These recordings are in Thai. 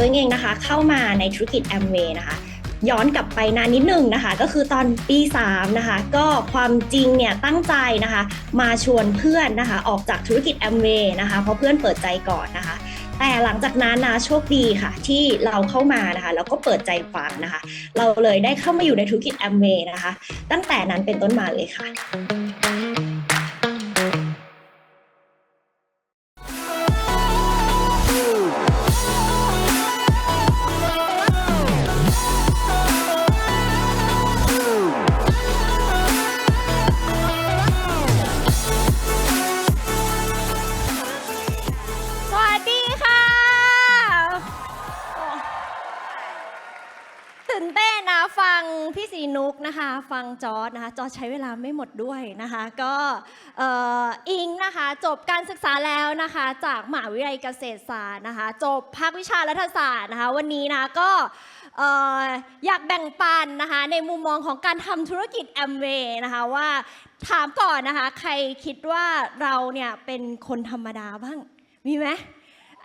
ตัวเองนะคะ เข้ามาในธุรกิจแอมเวย์นะคะย้อนกลับไปนานนิดนึงนะคะ ก็คือตอนปี3นะคะก็ความจริงเนี่ยตั้งใจนะคะ มาชวนเพื่อนนะคะ ออกจากธุรกิจแอมเวย์นะคะ เพราะเพื่อนเปิดใจก่อนนะคะ แต่หลังจากนั้นนะโชคดีค่ะ ที่เราเข้ามานะคะแล้วก็เปิดใจฟังนะคะ เราเลยได้เข้ามาอยู่ในธุรกิจแอมเวย์นะคะ ตั้งแต่นั้นเป็นต้นมาเลยค่ะีนุกนะคะ ฟังจอร์ดนะคะจอร์ดใช้เวลาไม่หมดด้วยนะคะ ก็อิงนะคะจบการศึกษาแล้วนะคะ จากมหาวิทยาลัยเกษตรศาสตร์นะคะ จบภาควิชารัฐศาสตร์นะคะ วันนี้นะก็เอ่ออยากแบ่งปันนะคะ ในมุมมองของการทำธุรกิจแอมเวย์นะคะว่าถามก่อนนะคะ ใครคิดว่าเราเนี่ยเป็นคนธรรมดาบ้างมีไหม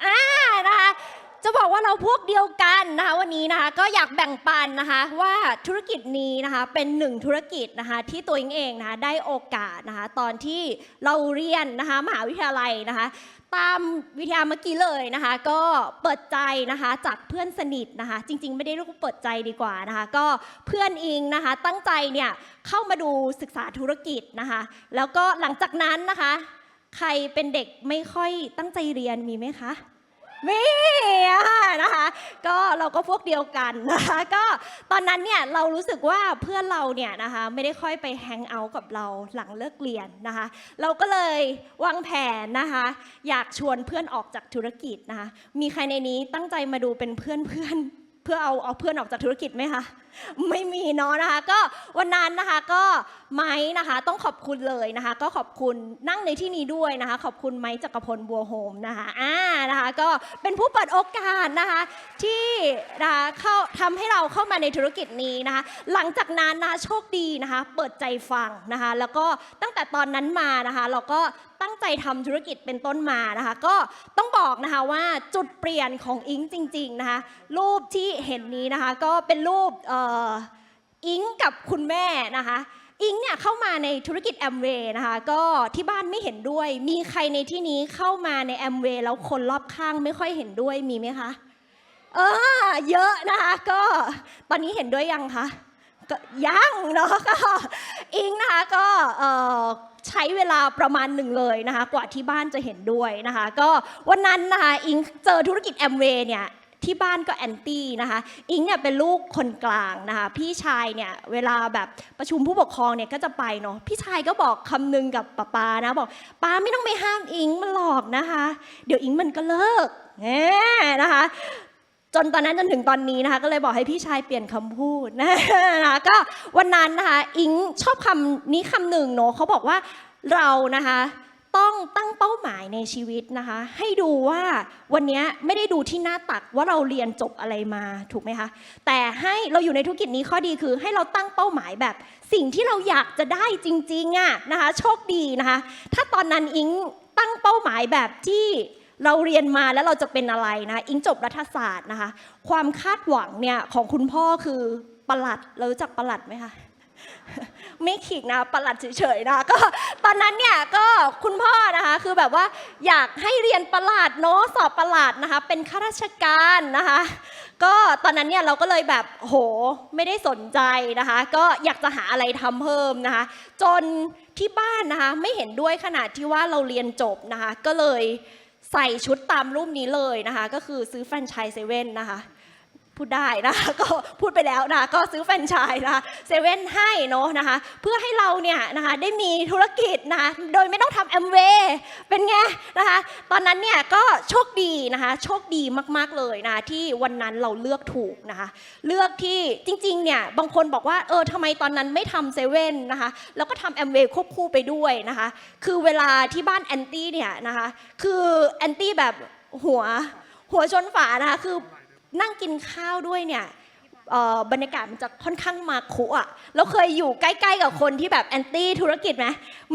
อ่านะคะ จะบอกว่าเราพวกเดียวกันนะคะวันนี้นะคะก็อยากแบ่งปันนะคะว่าธุรกิจนี้นะคะเป็นหนึ่งธุรกิจนะคะที่ตัวเองเองนะคะได้โอกาสนะคะตอนที่เราเรียนนะคะมหาวิทยาลัยนะคะตามวิทยาเมื่อกี้เลยนะคะ ก็เปิดใจนะคะจากเพื่อนสนิทนะคะ จริง ๆ ไม่ได้เรียกว่าเปิดใจดีกว่านะคะ ก็เพื่อนเองนะคะตั้งใจเนี่ยเข้ามาดูศึกษาธุรกิจนะคะ แล้วก็หลังจากนั้นนะคะ ใครเป็นเด็กไม่ค่อยตั้งใจเรียนมีไหมคะ มีอ่นะคะก็เราก็พวกเดียวกันนะคะก็ตอนนั้นเนี่ยเรารู้สึกว่าเพื่อนเราเนี่ยนะคะไม่ได้ค่อยไปแฮงเอาท์กับเราหลังเลิกเรียนนะคะเราก็เลยวางแผนนะคะอยากชวนเพื่อนออกจากธุรกิจนะคะมีใครในนี้ตั้งใจมาดูเป็นเพื่อนเพื่อน เพื่อเอาเอาเพื่อนออกจากธุรกิจไหมคะไม่มีเนาะนะคะ ก็วันนั้นนะคะก็ไม้นะคะต้องขอบคุณเลยนะคะ ก็ขอบคุณนั่งในที่นี้ด้วยนะคะ ขอบคุณไม้จักรพลบัวโฮมนะคะอ่านะคะก็เป็นผู้เปิดโอกาสนะคะที่นะคะเข้าทำให้เราเข้ามาในธุรกิจนี้นะคะ หลังจากนั้นนะโชคดีนะคะ เปิดใจฟังนะคะ แล้วก็ตั้งแต่ตอนนั้นมานะคะ เราก็ ตั้งใจทำธุรกิจเป็นต้นมานะคะ ก็ต้องบอกนะคะว่าจุดเปลี่ยนของอิงจริง ๆนะคะ รูปที่เห็นนี้นะคะ ก็เป็นรูปอิงกับคุณแม่นะคะอิงเนี่ยเข้ามาในธุรกิจแอมเวย์นะคะก็ที่บ้านไม่เห็นด้วย มีใครในที่นี้เข้ามาในแอมเวย์แล้วคนรอบข้างไม่ค่อยเห็นด้วยมีไหมคะเออเยอะนะคะก็ตอนนี้เห็นด้วยยังคะยังเนาะก็อิงนะคะก็เออ ใช้เวลาประมาณหนึ่งเลยนะคะ กว่าที่บ้านจะเห็นด้วยนะคะ ก็วันนั้นนะคะอิงเจอธุรกิจแอมเวย์เนี่ยที่บ้านก็แอนตี้นะคะ อิงเนี่ยเป็นลูกคนกลางนะคะ พี่ชายเนี่ยเวลาแบบประชุมผู้ปกครองเนี่ยก็จะไปเนาะ พี่ชายก็บอกคำนึงกับป้าปานะบอกป้าไม่ต้องไปห้ามอิงมันหลอกนะคะ เดี๋ยวอิงมันก็เลิกแหมนะคะ จนตอนนั้นจนถึงตอนนี้นะคะ ก็เลยบอกให้พี่ชายเปลี่ยนคำพูดนะคะก็วันนั้นนะคะอิงชอบคำนี้คำหนึ่งเนาะเขาบอกว่าเรานะคะต้องตั้งเป้าหมายในชีวิตนะคะ ให้ดูว่าวันนี้ไม่ได้ดูที่หน้าตักว่าเราเรียนจบอะไรมาถูกไหมคะแต่ให้เราอยู่ในธุรกิจนี้ข้อดีคือ ให้เราตั้งเป้าหมายแบบ สิ่งที่เราอยากจะได้จริงๆอะนะคะ โชคดีนะคะ ถ้าตอนนั้นอิงตั้งเป้าหมายแบบที่ เราเรียนมาแล้วเราจะเป็นอะไรนะอิงจบรัฐศาสตร์นะคะ ความคาดหวังเนี่ยของคุณพ่อคือประหลัดเรารู้จักประหลัดไหมคะไม่ขิกนะประหลัดเฉยๆนะก็ตอนนั้นเนี่ยก็คุณพ่อนะคะคือแบบว่าอยากให้เรียนประหลัดเนาะสอบประหลัดนะคะเป็นข้าราชการนะคะ ก็ตอนนั้นเนี่ยเราก็เลยแบบโหไม่ได้สนใจนะคะ ก็อยากจะหาอะไรทำเพิ่มนะคะ จนที่บ้านนะคะไม่เห็นด้วยขนาดที่ว่าเราเรียนจบนะคะ ก็เลย ใส่ชุดตามรูปนี้เลยนะคะ ก็คือซื้อแฟรนไชส์เซเว่นนะคะ พูดได้นะคะก็พูดไปแล้วนะก็ซื้อแฟรนไชส์นะคะเซเว่นให้เนาะนะคะเพื่อให้เราเนี่ยนะคะได้มีธุรกิจนะคะโดยไม่ต้องทำแอมเวย์เป็นไงนะคะตอนนั้นเนี่ยก็โชคดีนะคะโชคดีมากๆเลยนะะที่วันนั้นเราเลือกถูกนะคะเลือกที่จริงๆเนี่ยบางคนบอกว่าเออทำไมตอนนั้นไม่ทำเซเว่นนะคะแล้วก็ทำแอมเวย์ควบคู่ไปด้วยนะคะคือเวลาที่บ้านแอนตี้เนี่ยนะคะคือแอนตี้แบบหัวหัวชนฝานะคะคือ นั่งกินข้าวด้วยเนี่ยเอ่อบรรยากาศมันจะค่อนข้างมาคุอะแล้วเคยอยู่ใกล้ๆกับคนที่แบบแอนตี้ธุรกิจไหม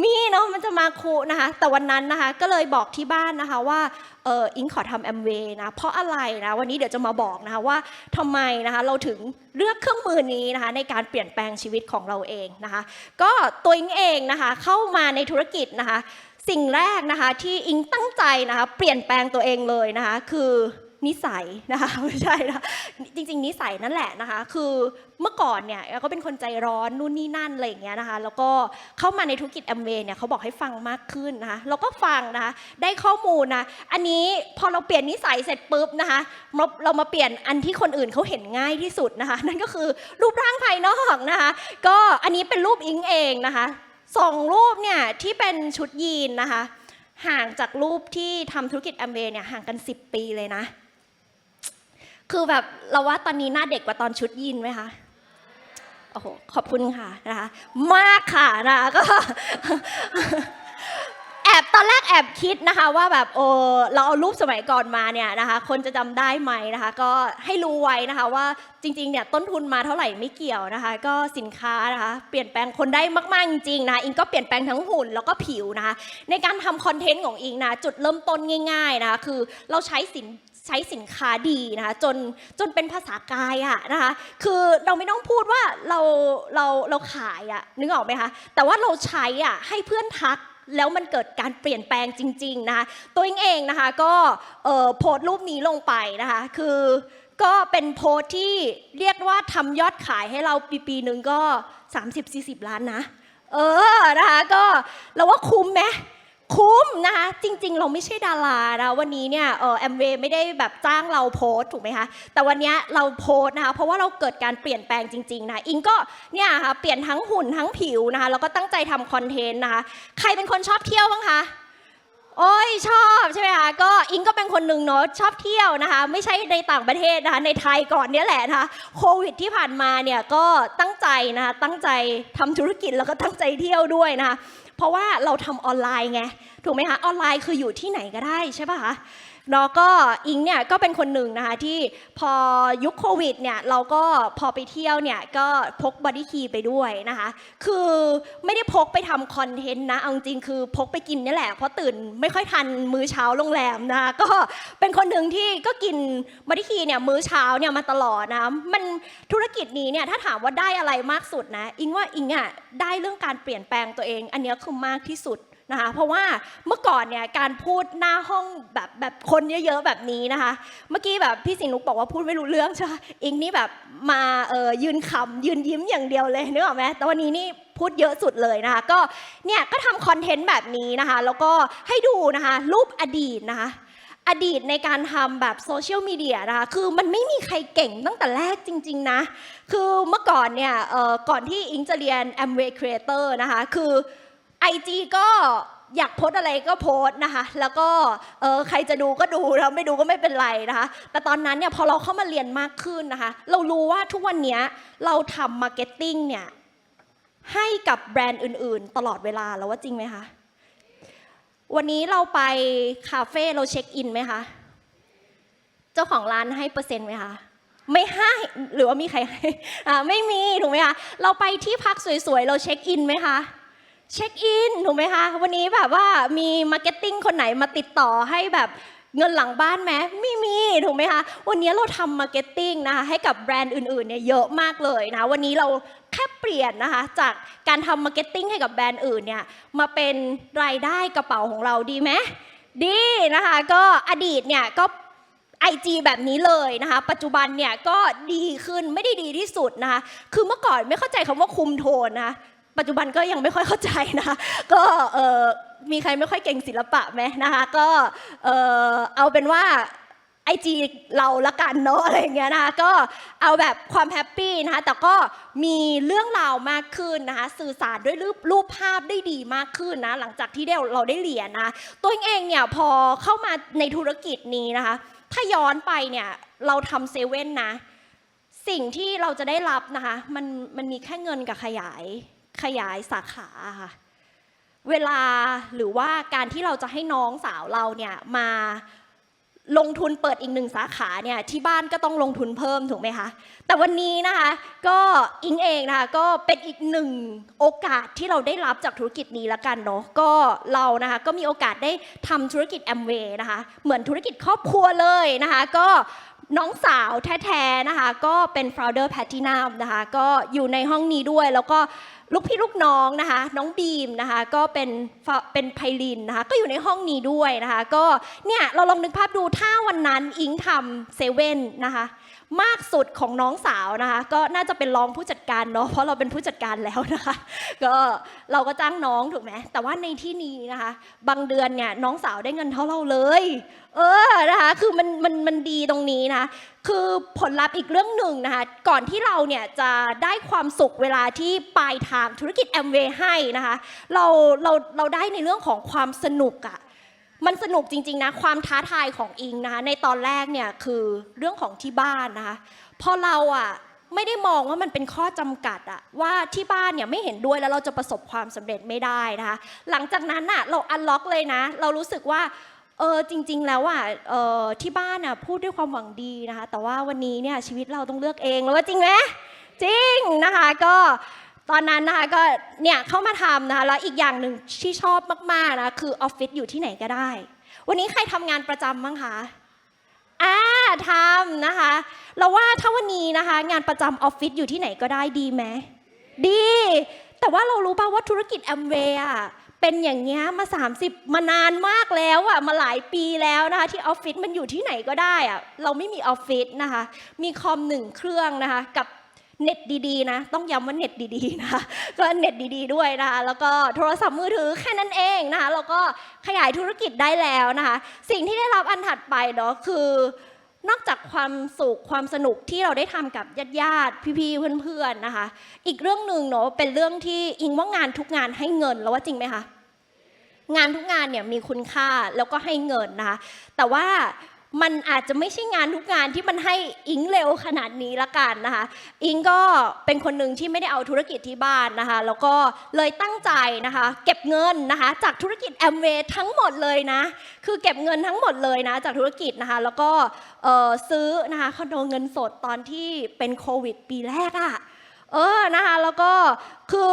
มีเนาะมันจะมาคุนะคะ แต่วันนั้นนะคะก็เลยบอกที่บ้านนะคะว่าเอออิงขอทำแอมเวย์นะ เพราะอะไรนะวันนี้เดี๋ยวจะมาบอกนะคะว่าทำไมนะคะเราถึงเลือกเครื่องมือนี้นะคะในการเปลี่ยนแปลงชีวิตของเราเองนะคะ ก็ตัวอิงเองนะคะเข้ามาในธุรกิจนะคะ สิ่งแรกนะคะที่อิงตั้งใจนะคะเปลี่ยนแปลงตัวเองเลยนะคะคือ นิสัยนะคะไม่ใช่นะจริง ๆ นิสัยนั่นแหละนะคะ คือเมื่อก่อนเนี่ยก็เป็นคนใจร้อนนู่นนี่นั่นอะไรอย่างเงี้ยนะคะ แล้วก็เข้ามาในธุรกิจแอมเวย์เนี่ยเขาบอกให้ฟังมากขึ้นนะคะเราก็ฟังนะคะได้ข้อมูลนะอันนี้พอเราเปลี่ยนนิสัยเสร็จปุ๊บนะคะเราเรามาเปลี่ยนอันที่คนอื่นเขาเห็นง่ายที่สุดนะคะ นั่นก็คือรูปร่างภายนอกนะคะ ก็อันนี้เป็นรูปอิงเองนะคะสองรูปเนี่ยที่เป็นชุดยีนนะคะห่างจากรูปที่ทำธุรกิจแอมเบย์เนี่ยห่างกัน 10 ปีเลยนะ คือแบบเราว่าตอนนี้หน้าเด็กกว่าตอนชุดยีนไหมคะโอ้โหขอบคุณค่ะนะคะมากค่ะนะคะก็แอบตอนแรกแอบคิดนะคะว่าแบบโอ้เราเอารูปสมัยก่อนมาเนี่ยนะคะ คนจะจำได้ไหมนะคะ ก็ให้รู้ไว้นะคะว่าจริงๆเนี่ยต้นทุนมาเท่าไหร่ไม่เกี่ยวนะคะ ก็สินค้านะคะเปลี่ยนแปลงคนได้มากๆจริงๆนะคะอิงก็เปลี่ยนแปลงทั้งหุ่นแล้วก็ผิวนะคะในการทำคอนเทนต์ของอิงนะจุดเริ่มต้นง่ายๆนะคะคือเราใช้สิน ช้สินค้าดีนะคะจนจนเป็นภาษากายอะนะคะคือเราไม่ต้องพูดว่าเราเราเราขายอะนึกออกไหมคะแต่ว่าเราใช้อะให้เพื่อนทักแล้วมันเกิดการเปลี่ยนแปลงจริง ๆนะคะตัวเองเองนะคะก็โพสต์รูปนี้ลงไปนะคะคือก็เป็นโพสต์ที่เรียกว่าทำยอดขายให้เราปีปีๆหนึ่งก็ 30-40 ล้านนะ เออนะคะก็เราว่าคุ้มไหม คุ้มนะคะจริง ๆ เราไม่ใช่ดารานะวันนี้เนี่ยเออแอมเวย์ไม่ได้แบบจ้างเราโพสถูกไหมคะแต่วันเนี้ยเราโพสนะคะเพราะว่าเราเกิดการเปลี่ยนแปลงจริง ๆ นะอิงก็เนี่ยค่ะเปลี่ยนทั้งหุ่นทั้งผิวนะคะแล้วก็ตั้งใจทำคอนเทนต์นะคะใครเป็นคนชอบเที่ยวบ้างคะโอ้ยชอบใช่ไหมคะก็อิงก็เป็นคนหนึ่งเนาะชอบเที่ยวนะคะ ไม่ใช่ในต่างประเทศนะคะในไทยก่อนเนี้ยแหละนะคะโควิดที่ผ่านมาเนี่ยก็ตั้งใจนะคะตั้งใจทำธุรกิจแล้วก็ตั้งใจเที่ยวด้วยนะคะ เพราะว่าเราทำออนไลน์ไงถูกไหมคะออนไลน์คืออยู่ที่ไหนก็ได้ใช่ป่ะคะแล้วก็อิงเนี่ยก็เป็นคนหนึ่งนะคะที่พอยุคโควิดเนี่ยเราก็พอไปเที่ยวเนี่ยก็พกบอดี้คีไปด้วยนะคะ คือไม่ได้พกไปทำคอนเทนต์นะเอาจริงคือพกไปกินนี่แหละ เพราะตื่นไม่ค่อยทันมื้อเช้าโรงแรมนะคะก็เป็นคนหนึ่งที่ก็กินบอดี้คีเนี่ยมื้อเช้าเนี่ยมาตลอดนะมันธุรกิจนี้เนี่ยถ้าถามว่าได้อะไรมากสุดนะอิงว่าอิงอะได้เรื่องการเปลี่ยนแปลงตัวเอง อันนี้คือมากที่สุด นะคะเพราะว่าเมื่อก่อนเนี่ยการพูดหน้าห้องแบบแบบคนเยอะๆแบบนี้นะคะ เมื่อกี้แบบพี่สิงห์นุกบอกว่าพูดไม่รู้เรื่องใช่ไหมอิงนี่แบบมาเออยืนขำยืนยิ้มอย่างเดียวเลยนึกออกไหมแต่วันนี้นี่พูดเยอะสุดเลยนะคะ ก็เนี่ยก็ทำคอนเทนต์แบบนี้นะคะ แล้วก็ให้ดูนะคะรูปอดีตนะคะอดีตในการทำแบบโซเชียลมีเดียนะคะ คือมันไม่มีใครเก่งตั้งแต่แรกจริง ๆ นะ คือเมื่อก่อนเนี่ยก่อนที่อิงจะเรียน Amway Creator นะคะ คือ IG ก็อยากโพสอะไรก็โพสนะคะ แล้วก็เออใครจะดูก็ดูแล้วไม่ดูก็ไม่เป็นไรนะคะ แต่ตอนนั้นเนี่ยพอเราเข้ามาเรียนมากขึ้นนะคะ เรารู้ว่าทุกวันนี้เราทำมาร์เก็ตติ้งเนี่ยให้กับแบรนด์อื่น ๆ ตลอดเวลาแล้วว่าจริงไหมคะ วันนี้เราไปคาเฟ่เราเช็คอินไหมคะ เจ้าของร้านให้เปอร์เซ็นต์ไหมคะไม่ให้หรือว่ามีใครให้ไม่มีถูกไหมคะเราไปที่พักสวยๆเราเช็คอินไหมคะ เช็คอินถูกไหมคะวันนี้แบบว่ามีมาร์เก็ตติ้งคนไหนมาติดต่อให้แบบเงินหลังบ้านไหมไม่มีถูกไหมคะวันนี้เราทำมาร์เก็ตติ้งนะคะให้กับแบรนด์อื่นๆเนี่ยเยอะมากเลยนะวันนี้เราแค่เปลี่ยนนะคะจากการทำมาร์เก็ตติ้งให้กับแบรนด์อื่นเนี่ยมาเป็นรายได้กระเป๋าของเราดีไหมดีนะคะก็อดีตเนี่ยก็ IG แบบนี้เลยนะคะ ปัจจุบันเนี่ยก็ดีขึ้นไม่ได้ดีที่สุดนะคะ คือเมื่อก่อนไม่เข้าใจคำว่าคุมโทนนะ ปัจจุบันก็ยังไม่ค่อยเข้าใจนะคะก็เออมีใครไม่ค่อยเก่งศิลปะไหมนะคะก็เออเอาเป็นว่าไอจีเราละกันเนาะอะไรเงี้ยนะคะก็เอาแบบความแฮปปี้นะคะแต่ก็มีเรื่องราวมากขึ้นนะคะสื่อสารด้วยรูปรูปภาพได้ดีมากขึ้นนะหลังจากที่เราได้เรียนนะตัวเองเนี่ยพอเข้ามาในธุรกิจนี้นะคะถ้าย้อนไปเนี่ยเราทำเซเว่นนะสิ่งที่เราจะได้รับนะคะมันมันมีแค่เงินกับขยาย ขยายสาขาค่ะ เวลาหรือว่าการที่เราจะให้น้องสาวเราเนี่ยมาลงทุนเปิดอีกหนึ่งสาขาเนี่ยที่บ้านก็ต้องลงทุนเพิ่มถูกไหมคะ แต่วันนี้นะคะ ก็อิงเองนะคะก็เป็นอีกหนึ่งโอกาสที่เราได้รับจากธุรกิจนี้ละกันเนาะก็เรานะคะก็มีโอกาสได้ทำธุรกิจแอมเวย์นะคะ เหมือนธุรกิจครอบครัวเลยนะคะ ก็น้องสาวแท้ๆนะคะ ก็เป็น founder platinum นะคะ ก็อยู่ในห้องนี้ด้วยแล้วก็ ลูกพี่ลูกน้องนะคะ น้องบีมนะคะ ก็เป็นเป็นไพลินนะคะ ก็อยู่ในห้องนี้ด้วยนะคะ ก็เนี่ยเราลองนึกภาพดูถ้าวันนั้นอิงทำเซเว่นนะคะ มากสุดของน้องสาวนะคะ ก็น่าจะเป็นรองผู้จัดการเนาะเพราะเราเป็นผู้จัดการแล้วนะคะ ก็เราก็จ้างน้องถูกไหมแต่ว่าในที่นี้นะคะ บางเดือนเนี่ยน้องสาวได้เงินเท่าเราเลย เออนะคะ คือมันมันมันดีตรงนี้นะ คือผลลัพธ์อีกเรื่องหนึ่งนะคะ ก่อนที่เราเนี่ยจะได้ความสุขเวลาที่ปลายทางธุรกิจแอมเวย์ให้นะคะ เราเราเราได้ในเรื่องของความสนุกอะมันสนุกจริงๆนะความท้าทายของอิงนะคะในตอนแรกเนี่ยคือเรื่องของที่บ้านนะคะพอเราอะไม่ได้มองว่ามันเป็นข้อจำกัดอะว่าที่บ้านเนี่ยไม่เห็นด้วยแล้วเราจะประสบความสำเร็จไม่ได้นะคะหลังจากนั้นอะเราอันล็อกเลยนะ เรารู้สึกว่า เออจริง ๆ แล้วอะเออที่บ้านอะพูดด้วยความหวังดีนะคะ แต่ว่าวันนี้เนี่ยชีวิตเราต้องเลือกเองแล้วว่าจริงไหมจริงนะคะก็ตอนนั้นนะคะก็เนี่ยเข้ามาทำนะคะแล้วอีกอย่างหนึ่งที่ชอบมากๆนะคือออฟฟิศอยู่ที่ไหนก็ได้ วันนี้ใครทำงานประจำบ้างคะอ่าทำนะคะ เราว่าถ้าวันนี้นะคะ งานประจำออฟฟิศอยู่ที่ไหนก็ได้ดีไหมดี แต่ว่าเรารู้ป่าว่าธุรกิจแอมเวย์อะ เป็นอย่างเงี้ยมา 30 มานานมากแล้วอะมาหลายปีแล้วนะคะที่ออฟฟิศมันอยู่ที่ไหนก็ได้อะเราไม่มีออฟฟิศนะคะมีคอมหนึ่งเครื่องนะคะกับเน็ตดีๆนะต้องย้ำว่าเน็ตดีๆนะคะก็เน็ตดีๆด้วยนะคะแล้วก็โทรศัพท์มือถือแค่นั้นเองนะคะแล้วก็ขยายธุรกิจได้แล้วนะคะสิ่งที่ได้รับอันถัดไปเนาะคือ นอกจากความสุขความสนุกที่เราได้ทำกับญาติญาติๆพี่ๆเพื่อนๆนะคะ อีกเรื่องหนึ่งเนาะเป็นเรื่องที่อิงว่างานทุกงานให้เงินแล้วว่าจริงไหมคะงานทุกงานเนี่ยมีคุณค่าแล้วก็ให้เงินนะคะแต่ว่า มันอาจจะไม่ใช่งานทุกงานที่มันให้อิงเร็วขนาดนี้ละกันนะคะ อิงก็เป็นคนหนึ่งที่ไม่ได้เอาธุรกิจที่บ้านนะคะ แล้วก็เลยตั้งใจนะคะ เก็บเงินนะคะ จากธุรกิจแอมเวย์ทั้งหมดเลยนะ คือเก็บเงินทั้งหมดเลยนะจากธุรกิจนะคะ แล้วก็ซื้อนะคะคอนโดเงินสดตอนที่เป็นโควิด ปีแรกอะเออนะคะแล้วก็คือ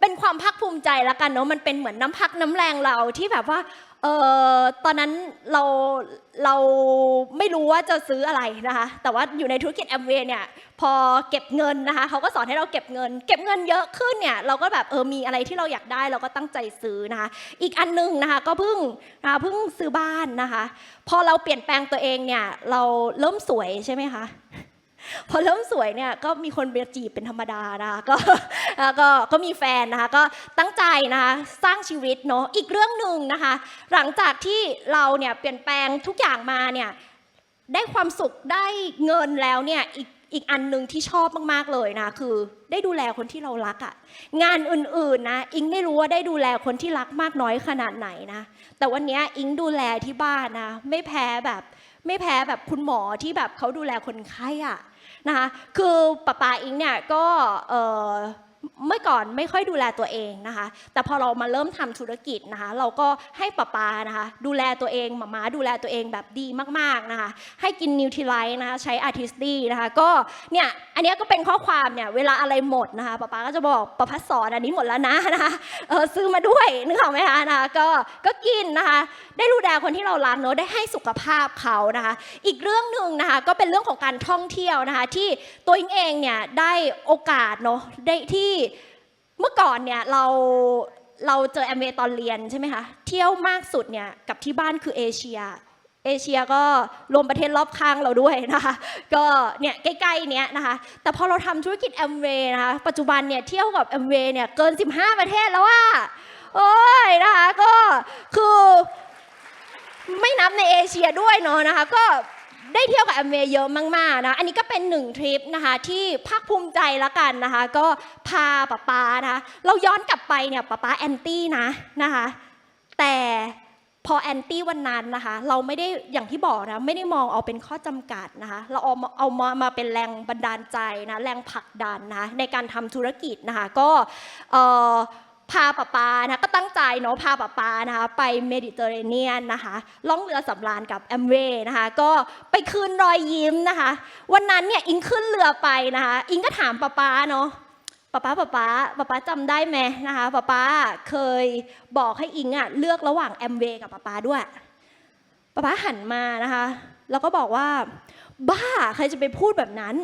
เป็นความภาคภูมิใจละกันเนาะมันเป็นเหมือนน้ำพักน้ำแรงเราที่แบบว่า เออตอนนั้นเราเราไม่รู้ว่าจะซื้ออะไรนะคะ แต่ว่าอยู่ในธุรกิจแอมเวย์เนี่ยพอเก็บเงินนะคะเขาก็สอนให้เราเก็บเงิน เก็บเงินเยอะขึ้นเนี่ยเราก็แบบเออมีอะไรที่เราอยากได้เราก็ตั้งใจซื้อนะคะ อีกอันหนึงนะคะก็เพิ่งนะคะเพิ่งซื้อบ้านนะคะ พอเราเปลี่ยนแปลงตัวเองเนี่ยเราเริ่มสวยใช่ไหมคะ พอเริ่มสวยเนี่ยก็มีคนเบียจีบเป็นธรรมดานะคะก็ก็ก็มีแฟนนะคะก็ตั้งใจนะคะสร้างชีวิตเนาะอีกเรื่องหนึ่งนะคะ หลังจากที่เราเนี่ยเปลี่ยนแปลงทุกอย่างมาเนี่ยได้ความสุขได้เงินแล้วเนี่ยอีกอีกอันหนึ่งที่ชอบมากๆเลยนะคือได้ดูแลคนที่เรารักอะ่ะงานอื่นๆนะอิงไม่รู้ว่าได้ดูแลคนที่รักมากน้อยขนาดไหนนะแต่วันนี้อิงดูแลที่บ้านนะไม่แพ้แบบไม่แพ้แบบคุณหมอที่แบบเขาดูแลคนไข้อะ นะคะคือป้าปาอิงเนี่ยก็ เมื่อก่อนไม่ค่อยดูแลตัวเองนะคะ แต่พอเรามาเริ่มทำธุรกิจนะคะ เราก็ให้ป้าปานะคะ ดูแลตัวเองหมามาดูแลตัวเองแบบดีมากๆนะคะ ให้กินนิวทริไลท์นะคะ ใช้อาร์ติสตี้นะคะ ก็เนี่ยอันนี้ก็เป็นข้อความเนี่ยเวลาอะไรหมดนะคะป้าปาก็จะบอกประพัสสอนอันนี้หมดแล้วนะนะคะเออซื้อมาด้วยนึกออกไหมคะนะคะก็ก็กินนะคะ ได้ดูแลคนที่เรารักเนอะได้ให้สุขภาพเขานะคะ อีกเรื่องหนึ่งนะคะก็เป็นเรื่องของการท่องเที่ยวนะคะ ที่ตัวเองเองเนี่ยได้โอกาสเนาะได้ที่เมื่อก่อนเนี่ยเราเราเจอแอมเวย์ตอนเรียนใช่ไหมคะ เที่ยวมากสุดเนี่ยกับที่บ้านคือเอเชีย เอเชียก็รวมประเทศรอบข้างเราด้วยนะคะ ก็เนี่ยใกล้ๆเนี้ยนะคะ แต่พอเราทำธุรกิจแอมเวย์นะคะ ปัจจุบันเนี่ยเที่ยวกับแอมเวย์เนี่ยเกิน 15 ประเทศแล้วว่าโอ้ยนะคะก็คือไม่นับในเอเชียด้วยเนาะนะคะก็ ได้เที่ยวกับแอมเวย์เยอะมากๆนะ อันนี้ก็เป็นหนึ่งทริปนะคะที่ภาคภูมิใจละกันนะคะ ก็พาป๊าป๊านะคะ เราย้อนกลับไปเนี่ยป๊าป๊าแอนตี้นะนะคะ แต่พอแอนตี้วันนั้นนะคะ เราไม่ได้อย่างที่บอกนะไม่ได้มองเอาเป็นข้อจำกัดนะคะ เราเอามาเอามามาเป็นแรงบันดาลใจนะแรงผลักดันนะในการทำธุรกิจนะคะก็เออ พาป๊าปานะก็ตั้งใจเนาะพาป๊าปานะคะไปเมดิเตอร์เรเนียนนะคะล่องเรือสำราญกับแอมเวย์นะคะก็ไปคืนรอยยิ้มนะคะ วันนั้นเนี่ยอิงขึ้นเรือไปนะคะ อิงก็ถามป๊าปาเนาะป๊าป๊าป๊าป๊าป๊าป๊าจำได้ไหมนะคะป๊าป๊าเคยบอกให้อิงอะเลือกระหว่างแอมเวย์กับป๊าป๊าด้วยป๊าป๊าหันมานะคะ แล้วก็บอกว่า บ้าใครจะไปพูดแบบนั้น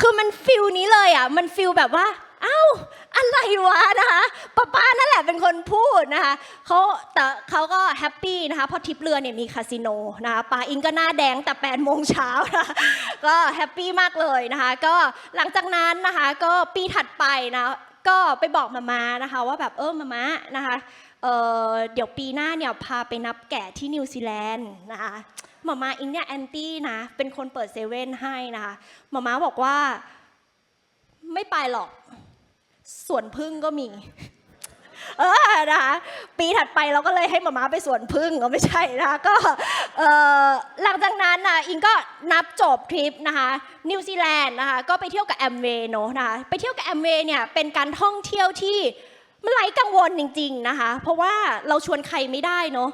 คือมันฟิลนี้เลยอะมันฟิลแบบว่า อ้าอะไรวะนะคะป้าป้านั่นแหละเป็นคนพูดนะคะเขาแต่เขาก็แฮปปี้นะคะเพราะทริปเรือเนี่ยมีคาสิโนนะคะป้าอิงก็หน้าแดงแต่8โมงเช้านะก็แฮปปี้มากเลยนะคะ ก็หลังจากนั้นนะคะก็ปีถัดไปนะก็ไปบอกมามานะคะว่าแบบเออมามานะคะเเดี๋ยวปีหน้าเนี่ยพาไปนับแกะที่นิวซีแลนด์นะคะมามาอิงเนี่ยแอนตี้นะเป็นคนเปิดเซเว่นให้นะคะมามาบอกว่าไม่ไปหรอก สวนพึ่งก็มี เออนะคะปีถัดไปเราก็เลยให้หมาม้าไปสวนพึ่งก็ไม่ใช่นะคะก็เออหลังจากนั้นนะอิงก็นับจบทริปนะคะนิวซีแลนด์นะคะก็ไปเที่ยวกับแอมเวย์เนอะนะคะไปเที่ยวกับแอมเวย์เนี่ยเป็นการท่องเที่ยวที่มันไร้กังวลจริง ๆนะคะ เพราะว่าเราชวนใครไม่ได้เนอะ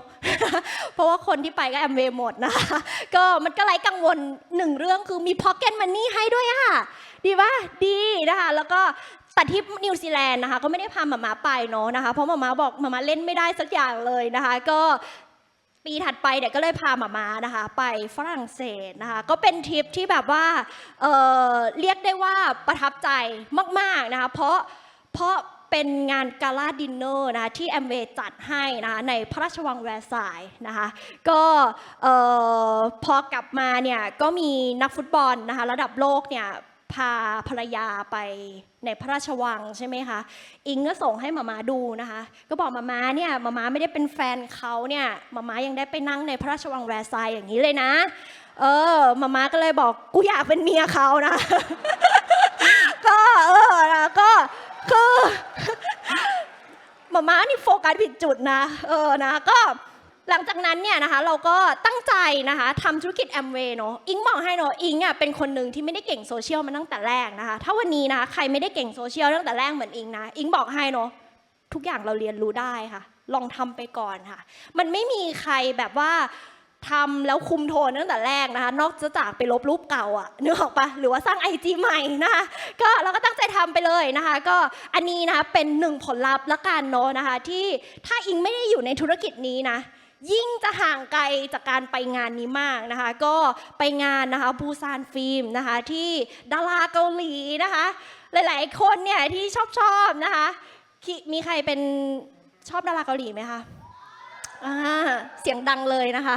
เพราะว่าคนที่ไปก็แอมเวย์หมดนะคะก็มันก็ไร้กังวลหนึ่งเรื่องคือมีพ็อกเก็ตมันนี่ให้ด้วยอะดีป่ะดีนะคะ แล้วก็ แต่ที่นิวซีแลนด์นะคะ ก็ไม่ได้พาหมามาไปเนาะนะคะ เพราะหมามาบอกหมามาเล่นไม่ได้สักอย่างเลยนะคะ ก็ปีถัดไปเดี๋ยวก็เลยพาหมามานะคะ ไปฝรั่งเศสนะคะ ก็เป็นทริปที่แบบว่าเอ่อเรียกได้ว่าประทับใจมากๆนะคะ เพราะเพราะเป็นงานกาลาดินเนอร์นะคะที่แอมเวย์จัดให้นะคะในพระราชวังแวร์ซายน์นะคะก็พอกลับมาเนี่ยก็มีนักฟุตบอลนะคะระดับโลกเนี่ย พาภรรยาไปในพระราชวังใช่ไหมคะ อิงก็ส่งให้มามาดูนะคะ ก็บอกมามาเนี่ยมามาไม่ได้เป็นแฟนเขาเนี่ยมามายังได้ไปนั่งในพระราชวังแวร์ไซน์อย่างนี้เลยนะ เออมามาก็เลยบอกกูอยากเป็นเมียเขานะก็เออนะก็คือมาม่านี่โฟกัสผิดจุดนะ เออนะก็ หลังจากนั้นเนี่ยนะคะเราก็ตั้งใจนะคะทำธุรกิจแอมเวย์เนาะอิงบอกให้เนาะอิงอะเป็นคนหนึ่งที่ไม่ได้เก่งโซเชียลมาตั้งแต่แรกนะคะ ถ้าวันนี้นะคะใครไม่ได้เก่งโซเชียลตั้งแต่แรกเหมือนอิงนะอิงบอกให้เนาะทุกอย่างเราเรียนรู้ได้ค่ะ ลองทำไปก่อนค่ะ มันไม่มีใครแบบว่าทำแล้วคุมโทนตั้งแต่แรกนะคะ นอกจากไปลบรูปเก่าอะนึกออกปะหรือว่าสร้างไอจีใหม่นะคะก็เราก็ตั้งใจทำไปเลยนะคะ ก็อันนี้นะคะเป็นหนึ่งผลลัพธ์ละกันเนาะนะคะ ที่ถ้าอิงไม่ได้อยู่ในธุรกิจนี้นะ ยิ่งจะห่างไกลจากการไปงานนี้มากนะคะ ก็ไปงานนะคะบูซานฟิล์มนะคะ ที่ดาราเกาหลีนะคะ หลายๆ คนเนี่ยที่ชอบชอบนะคะ มีใครเป็นชอบดาราเกาหลีไหมคะ อ่าเสียงดังเลยนะคะ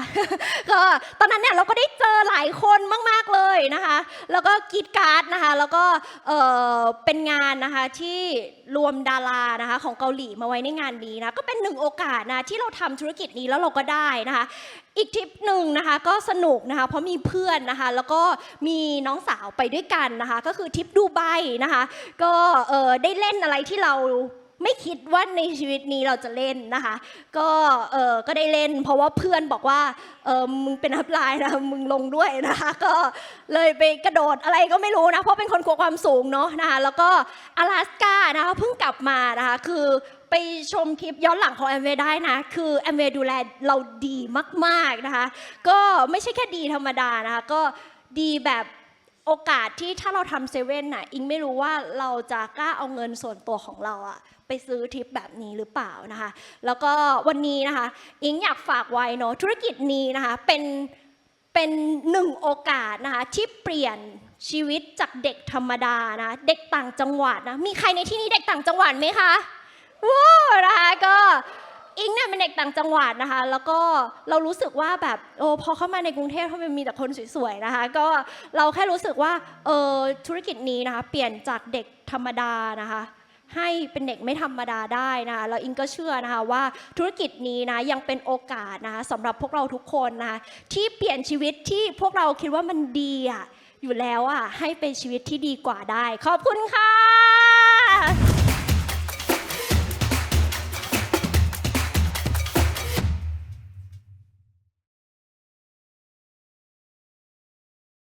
ก็ตอนนั้นเนี่ยเราก็ได้เจอหลายคนมาก ๆ เลยนะคะ แล้วก็กีดการ์ดนะคะ แล้วก็เออเป็นงานนะคะที่รวมดารานะคะของเกาหลีมาไว้ในงานนี้นะ ก็เป็นหนึ่งโอกาสนะที่เราทำธุรกิจนี้แล้วเราก็ได้นะคะ อีกทริปหนึ่งนะคะก็สนุกนะคะเพราะมีเพื่อนนะคะ แล้วก็มีน้องสาวไปด้วยกันนะคะ ก็คือทริปดูไบนะคะ ก็เออได้เล่นอะไรที่เรา ไม่คิดว่าในชีวิตนี้เราจะเล่นนะคะ ก็เออก็ได้เล่น เพราะว่าเพื่อนบอกว่าเออมึงเป็นอัพไลน์นะมึงลงด้วยนะคะ ก็เลยไปกระโดดอะไรก็ไม่รู้นะ เพราะเป็นคนกลัวความสูงเนาะนะคะแล้วก็อลาสกานะคะเพิ่งกลับมานะคะคือไปชมคลิปย้อนหลังของแอมเวได้นะ คือแอมเวดูแลเราดีมาก ๆ นะคะ ก็ไม่ใช่แค่ดีธรรมดานะคะ ก็ดีแบบ โอกาสที่ถ้าเราทำเซเว่นน่ะอิงไม่รู้ว่าเราจะกล้าเอาเงินส่วนตัวของเราอะไปซื้อทริปแบบนี้หรือเปล่านะคะ แล้วก็วันนี้นะคะ อิงอยากฝากไว้เนาะธุรกิจนี้นะคะเป็นเป็นหนึ่งโอกาสนะคะที่เปลี่ยนชีวิตจากเด็กธรรมดานะเด็กต่างจังหวัดนะมีใครในที่นี้เด็กต่างจังหวัดไหมคะว้าวนะคะก็ เนี่ยเป็นเด็กต่างจังหวัดนะคะ แล้วก็เรารู้สึกว่าแบบโอ้พอเข้ามาในกรุงเทพทำไมมีแต่คนสวยๆนะคะ ก็เราแค่รู้สึกว่าเออธุรกิจนี้นะคะ เปลี่ยนจากเด็กธรรมดานะคะให้เป็นเด็กไม่ธรรมดาได้นะคะแล้วอิงก็เชื่อนะคะว่าธุรกิจนี้นะยังเป็นโอกาสนะคะสำหรับพวกเราทุกคนนะคะที่เปลี่ยนชีวิตที่พวกเราคิดว่ามันดีอะอยู่แล้วอะให้เป็นชีวิตที่ดีกว่าได้ ขอบคุณค่ะ